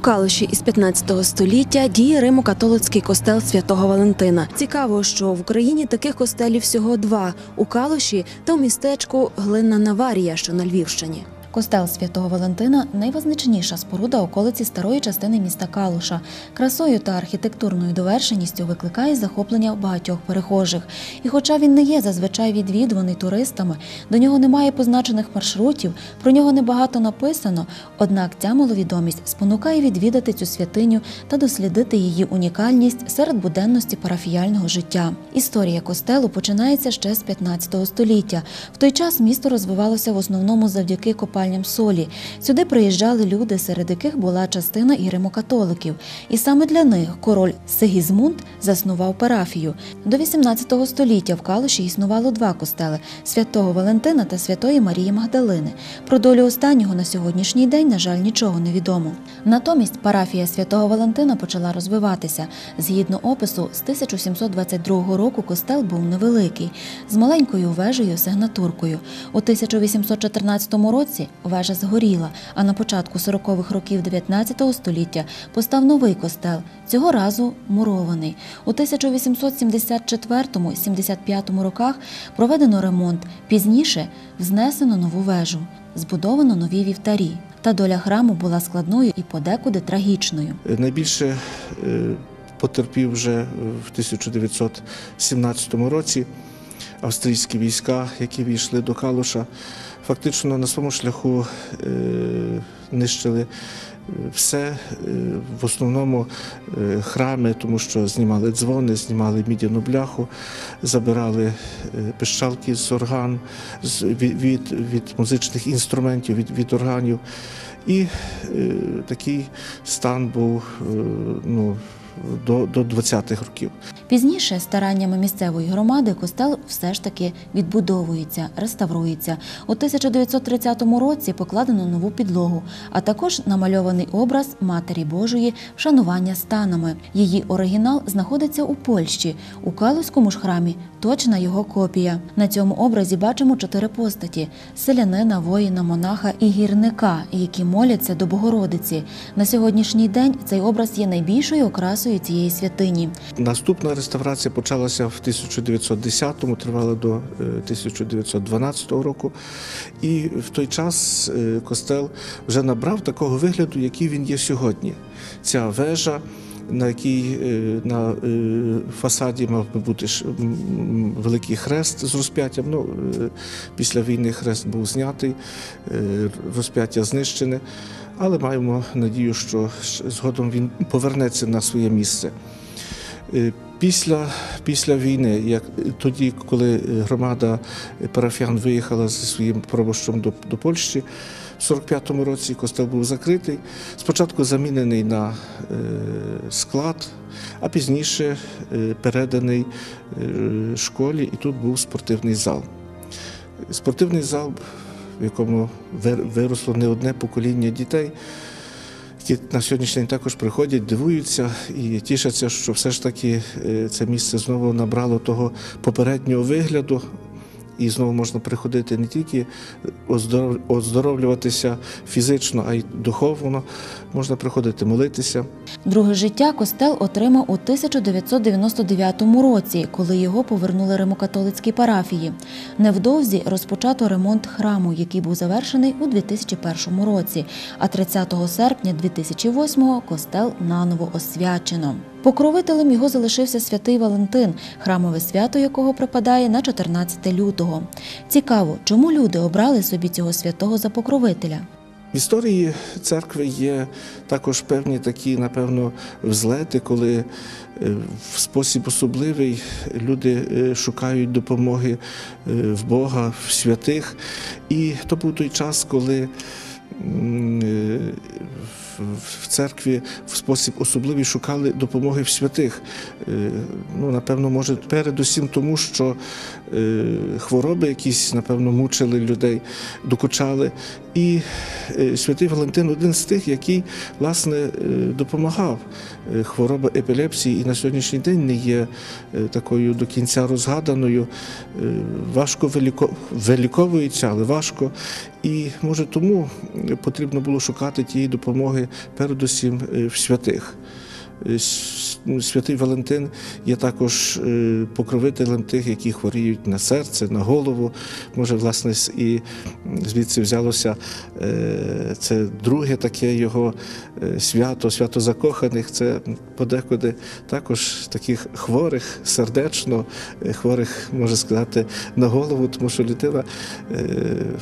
Калуші із 15 століття діє Римо-католицький костел святого Валентина. Цікаво, що в Україні таких костелів всього два у Калуші та у містечку Глинна Наварія, що на Львівщині. Костел святого Валентина найвизначніша споруда околиці старої частини міста Калуша. Красою та архітектурною довершеністю викликає захоплення багатьох перехожих. І хоча він не є зазвичай відвідуваний туристами, до нього немає позначених маршрутів, про нього небагато написано. Однак ця маловідомість спонукає відвідати цю святиню та дослідити її унікальність серед буденності парафіяльного життя. Історія костелу починається ще з 15 століття. В той час місто розвивалося в основному завдяки копальням солі. Сюди приїжджали люди, серед яких була частина і римокатоликів. І саме для них король Сигізмунд заснував парафію. До 18 століття в Калуші існувало два костели святого Валентина та святої Марії Магдалини. Про долю останнього на сьогоднішній день, на жаль, нічого не відомо. Натомість парафія святого Валентина почала розвиватися. Згідно опису, з 1722 року костел був невеликий, з маленькою вежею сигнатуркою. У 1814 році вежа згоріла, а на початку 40-х років 19 століття постав новий костел, цього разу мурований. У 1874-75 роках проведено ремонт. Пізніше взнесено нову вежу, збудовано нові вівтарі. Та доля храму була складною і подекуди трагічною. Найбільше е, потерпів вже в 1917 році австрійські війська, які війшли до Калуша. Фактично на своєму шляху е, нищили все, е, в основному е, храми, тому що знімали дзвони, знімали мідяну бляху, забирали е, пищалки з орган, від, від, музичних інструментів, від, від органів. І е, такий стан був е, ну, до, до 20-х років. Пізніше стараннями місцевої громади костел все ж таки відбудовується, реставрується. У 1930 році покладено нову підлогу, а також намальований образ Матері Божої вшанування станами. Її оригінал знаходиться у Польщі. У Калузькому ж храмі точна його копія. На цьому образі бачимо чотири постаті: селянина, воїна, монаха і гірника, які моляться до Богородиці. На сьогоднішній день цей образ є найбільшою окрасою цієї святині. Наступна реставрація почалася в 1910-му, тривала до е, 1912 року. І в той час е, костел вже набрав такого вигляду, який він є сьогодні. Ця вежа. На якій е, на е, фасаді мав би бути великий хрест з розп'яттям. Ну, е, після війни хрест був знятий, е, розп'яття знищене, але маємо надію, що згодом він повернеться на своє місце. Після, після війни, як тоді, коли громада парафіян виїхала зі своїм пробощом до, до Польщі, в 45-му році костел був закритий. Спочатку замінений на е, склад, а пізніше е, переданий е, школі, і тут був спортивний зал. Спортивний зал, в якому виросло не одне покоління дітей які на сьогоднішній день також приходять, дивуються і тішаться, що все ж таки е, це місце знову набрало того попереднього вигляду. І знову можна приходити не тільки оздоров- оздоровлюватися фізично, а й духовно. Можна приходити молитися. Друге життя костел отримав у 1999 році, коли його повернули римокатолицькій парафії. Невдовзі розпочато ремонт храму, який був завершений у 2001 році. А 30 серпня 2008 костел наново освячено. Покровителем його залишився святий Валентин, храмове свято якого припадає на 14 лютого. Цікаво, чому люди обрали собі цього святого за покровителя. В історії церкви є також певні такі, напевно, взлети, коли е, в спосіб особливий люди е, шукають допомоги е, в Бога, в святих. І то був той час, коли в- церкві в спосіб особливий шукали допомоги в святих. Е, Ну, напевно, може, передусім тому, що хвороби якісь, напевно, мучили людей, докучали. І е, святий Валентин один з тих, який власне е, допомагав. Е, Хвороба епілепсії і на сьогоднішній день не є е, такою до кінця розгаданою. Е, Важко виліковується, але важко. І може тому потрібно було шукати тієї допомоги передусім е, в святих. Святий Валентин є також е, покровителем тих, які хворіють на серце, на голову. Може, власне, і звідси взялося е, це друге таке його е, свято, свято закоханих. Це подекуди також таких хворих, сердечно, хворих, можна сказати, на голову, тому що людина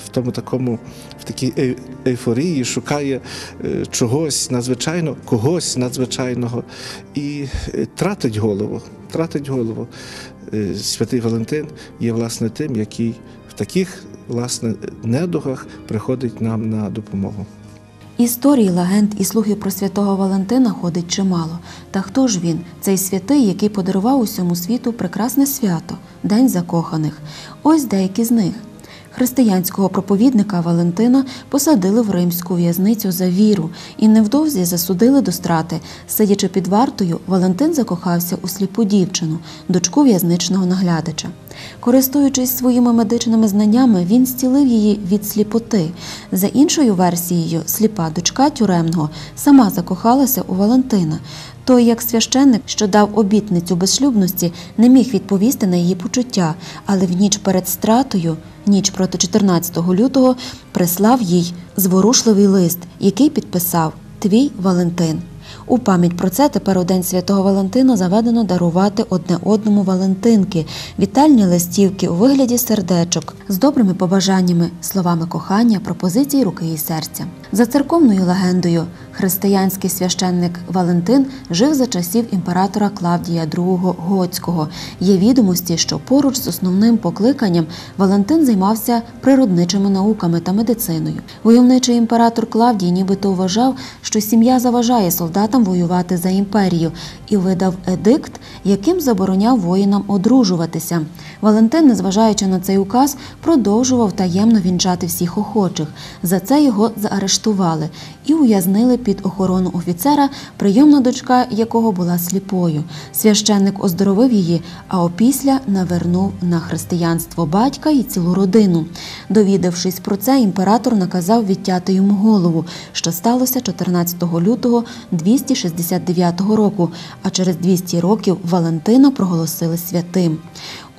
в тому такому, в такій ейфорії шукає чогось надзвичайного, когось надзвичайного і тратить голову. Тратить голову. Е, Святий Валентин є власне тим, який в таких власне недугах приходить нам на допомогу. Історій, легенд і слухів про святого Валентина ходить чимало. Та хто ж він, цей святий, який подарував усьому світу прекрасне свято День закоханих? Ось деякі з них. Християнського проповідника Валентина посадили в римську в'язницю за віру і невдовзі засудили до страти. Сидячи під вартою, Валентин закохався у сліпу дівчину, дочку в'язничного наглядача. Користуючись своїми медичними знаннями, він зцілив її від сліпоти. За іншою версією, сліпа дочка тюремного сама закохалася у Валентина. Той, як священник, що дав обітницю безшлюбності, не міг відповісти на її почуття, але в ніч перед стратою, ніч проти 14 лютого, прислав їй зворушливий лист, який підписав Твій Валентин. У пам'ять про це тепер у День Святого Валентина заведено дарувати одне одному Валентинки, вітальні листівки у вигляді сердечок з добрими побажаннями, словами кохання, пропозицій руки і серця. За церковною легендою, християнський священник Валентин жив за часів імператора Клавдія II Готського. Є відомості, що поруч з основним покликанням Валентин займався природничими науками та медициною. Войовничий імператор Клавдій нібито вважав, що сім'я заважає солдатам воювати за імперію, і видав едикт, яким забороняв воїнам одружуватися. Валентин, незважаючи на цей указ, продовжував таємно вінчати всіх охочих. За це його заарештували і ув'язнили під охорону офіцера, прийомна дочка якого була сліпою. Священник оздоровив її, а опісля навернув на християнство батька і цілу родину. Довідавшись про це, імператор наказав відтяти йому голову, що сталося 14 лютого 269 року, а через 200 років Валентина проголосили святим.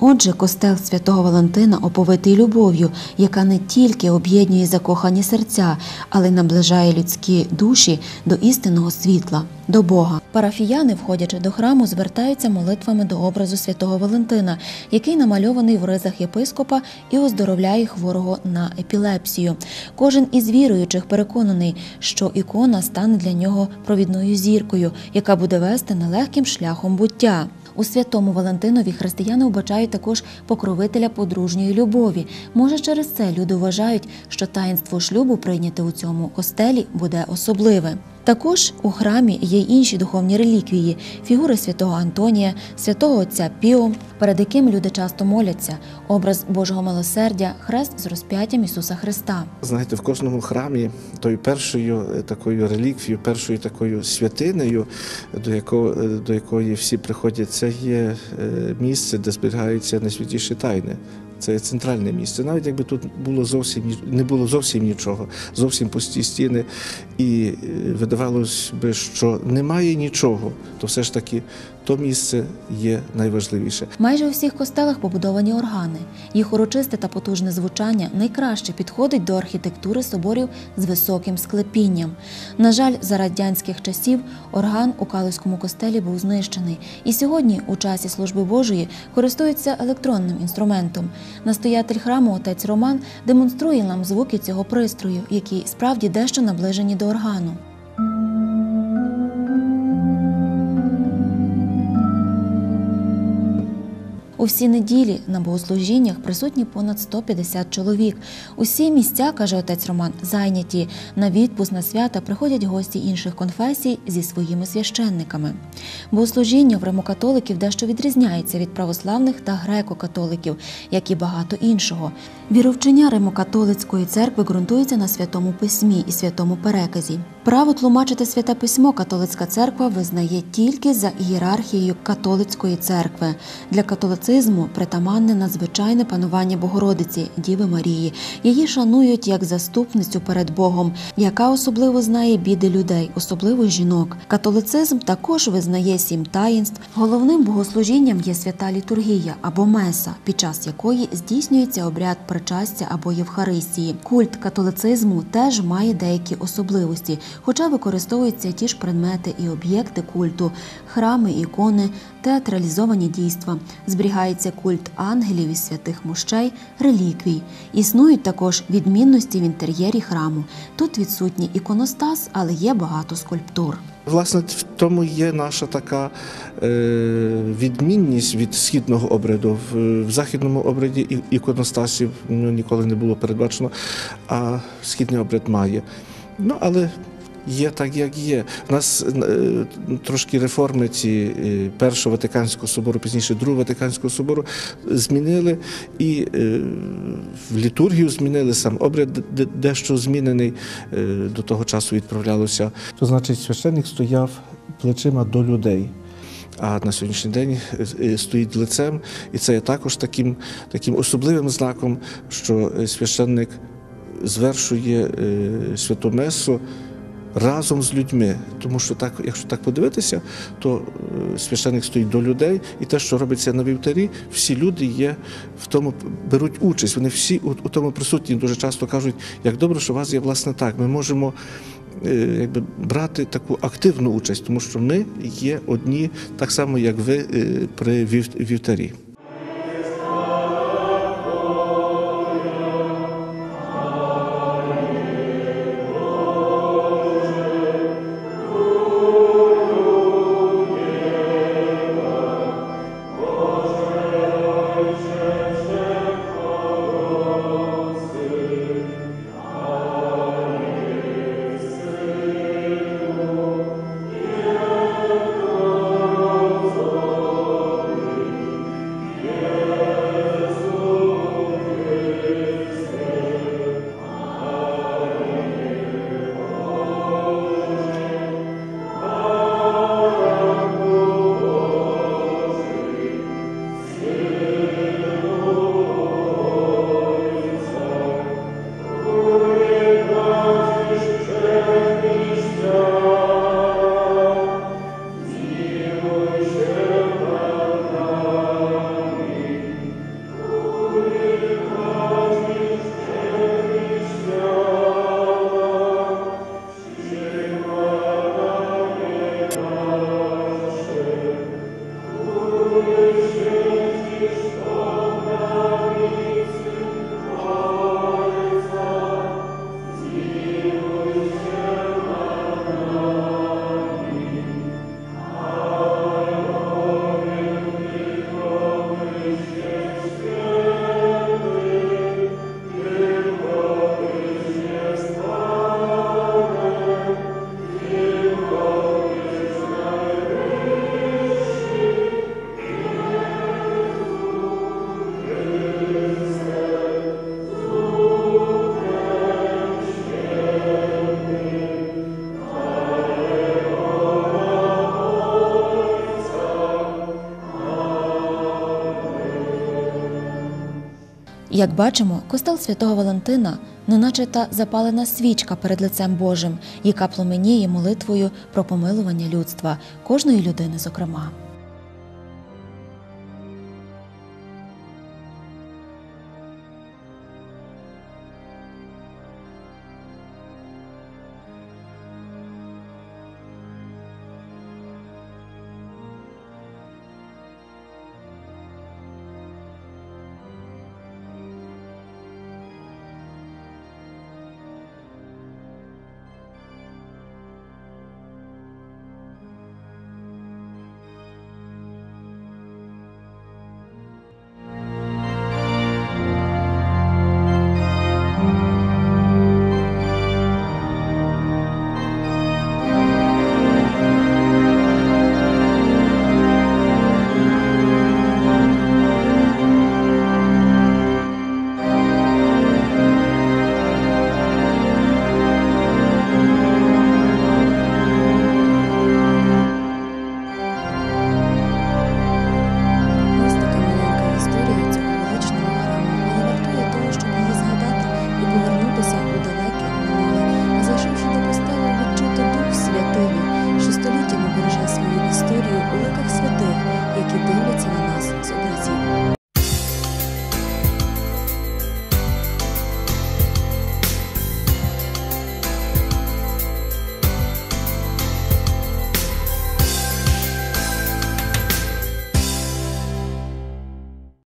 Отже, костел святого Валентина оповитий любов'ю, яка не тільки об'єднує закохані серця, але й наближає людські душі до істинного світла, до Бога. Парафіяни, входячи до храму, звертаються молитвами до образу святого Валентина, який намальований в ризах єпископа і оздоровляє хворого на епілепсію. Кожен із віруючих переконаний, що ікона стане для нього провідною зіркою, яка буде вести нелегким шляхом буття. У святому Валентинові християни вбачають також покровителя подружньої любові. Може, через це люди вважають, що таїнство шлюбу прийняте у цьому костелі буде особливе. Також у храмі є інші духовні реліквії, фігури святого Антонія, святого отця Піо, перед яким люди часто моляться, образ Божого милосердя, хрест з розп'яттям Ісуса Христа. Знаєте, в кожному храмі тою першою е, такою реліквією, першою такою святинею, до якого, е, до якої всі приходять, це є е, місце, де зберігаються найсвятіші тайни. Це центральне місце. Навіть якби тут було зовсім не було зовсім нічого, зовсім пусті стіни, і е, видавалось би, що немає нічого, то все ж таки то місце є найважливіше. Майже у всіх костелах побудовані органи. Їх урочисте та потужне звучання найкраще підходить до архітектури соборів з високим склепінням. На жаль, за радянських часів орган у Калиському костелі був знищений, і сьогодні, у часі служби Божої, користуються електронним інструментом. Настоятель храму отець Роман демонструє нам звуки цього пристрою, які справді дещо наближені до органу. У всі неділі на богослужіннях присутні понад 150 чоловік. Усі місця, каже отець Роман, зайняті. На відпуск на свята приходять гості інших конфесій зі своїми священниками. Богослужіння в римокатоликів дещо відрізняється від православних та греко-католиків, як і багато іншого. Віровчення римокатолицької церкви ґрунтується на святому письмі і святому переказі. Право тлумачити святе письмо католицька церква визнає тільки за ієрархією католицької церкви. Для католицизму притаманне надзвичайне панування Богородиці Діви Марії. Її шанують як заступницю перед Богом, яка особливо знає біди людей, особливо жінок. Католицизм також визнає сім таїнств. Головним богослужінням є свята літургія або меса, під час якої здійснюється обряд причастя або Євхаристії. Культ католицизму теж має деякі особливості, хоча використовуються ті ж предмети і об'єкти культу, храми, ікони, театралізовані дійства. Зберігається культ ангелів і святих мощей, реліквій. Існують також відмінності в інтер'єрі храму. Тут відсутній іконостас, але є багато скульптур. Власне, в тому є наша така е, відмінність від східного обряду. В, західному обряді іконостасів ну, ніколи не було передбачено, а східний обряд має. Ну, але є так, як є. У нас е, трошки реформи ці е, Першого Ватиканського собору, пізніше Другого Ватиканського собору змінили і е, літургію змінили сам обряд, дещо змінений до того часу відправлялося. То значить, священник стояв плечима до людей. А на сьогоднішній день стоїть лицем, і це є також таким, таким особливим знаком, що священник звершує святу месу разом з людьми. Тому що так, якщо так подивитися, то е, священник стоїть до людей, і те, що робиться на вівтарі, всі люди є в тому, беруть участь. Вони всі у, у тому присутні. Дуже часто кажуть, як добре, що у вас є власне так. Ми можемо. е, Якби брати таку активну участь, тому що ми є одні, так само як ви е, при вів- вівтарі. Як бачимо, костел святого Валентина неначе та запалена свічка перед лицем Божим, яка пламеніє молитвою про помилування людства, кожної людини, зокрема.